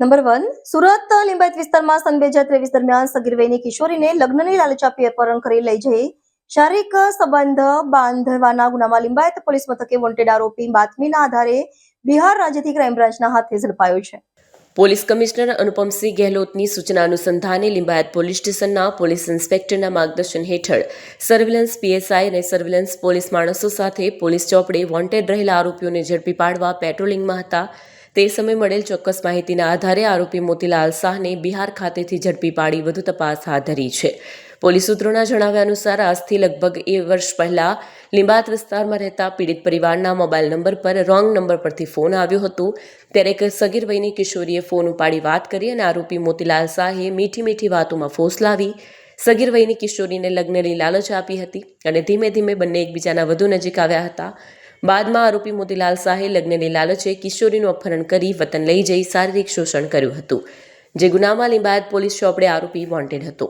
Number one, Surat Limbayat વિસ્તારમાં સન બે હજાર ત્રેવીસ દરમિયાન સગીર કિશોરીને લગ્નની લાલચ આપી અપહરણ કરી લઈ જઈ શારીરિક સંબંધ બાંધવાના ગુનામાં લિંબાયત પોલીસ મથકે વોન્ટેડ આરોપી બાતમીના આધારે બિહાર રાજ્યથી ક્રાઇમ બ્રાન્ચના હાથે ઝડપાયો છે. પોલીસ કમિશનર અનુપમસિંહ ગેહલોતની સૂચના અનુસંધાને લિંબાયત પોલીસ સ્ટેશનના પોલીસ ઇન્સ્પેક્ટરના માર્ગદર્શન હેઠળ સર્વેલન્સ પીએસઆઈ અને સર્વેલન્સ પોલીસ માણસો સાથે પોલીસ ચોપડે વોન્ટેડ રહેલા આરોપીઓને ઝડપી પાડવા પેટ્રોલિંગમાં હતા. તે સમયે મળેલ ચોક્કસ માહિતીના આધારે આરોપી મોતીલાલ શાહને બિહાર ખાતેથી ઝડપી પાડી વધુ તપાસ હાથ ધરી છે. પોલીસ સૂત્રોના જણાવ્યા અનુસાર, આજથી લગભગ એ વર્ષ પહેલા લિંબાત વિસ્તારમાં રહેતા પીડિત પરિવારના મોબાઈલ નંબર પર રોંગ નંબર પરથી ફોન આવ્યો હતો. ત્યારે એક સગીર વયની કિશોરીએ ફોન ઉપાડી વાત કરી અને આરોપી મોતીલાલ શાહે મીઠી મીઠી વાતોમાં ફોસલાવી સગીર વયની કિશોરીને લગ્નની લાલચ આપી હતી અને ધીમે ધીમે બંને એકબીજાના વધુ નજીક આવ્યા હતા. બાદમાં આરોપી મોતીલાલ શાહે લગ્નની લાલચે કિશોરીનું અપહરણ કરી વતન લઈ જઈ શારીરિક શોષણ કર્યું હતું, જે ગુનામાં લીંબાયત પોલીસ ચોપડે આરોપી વોન્ટેડ હતો.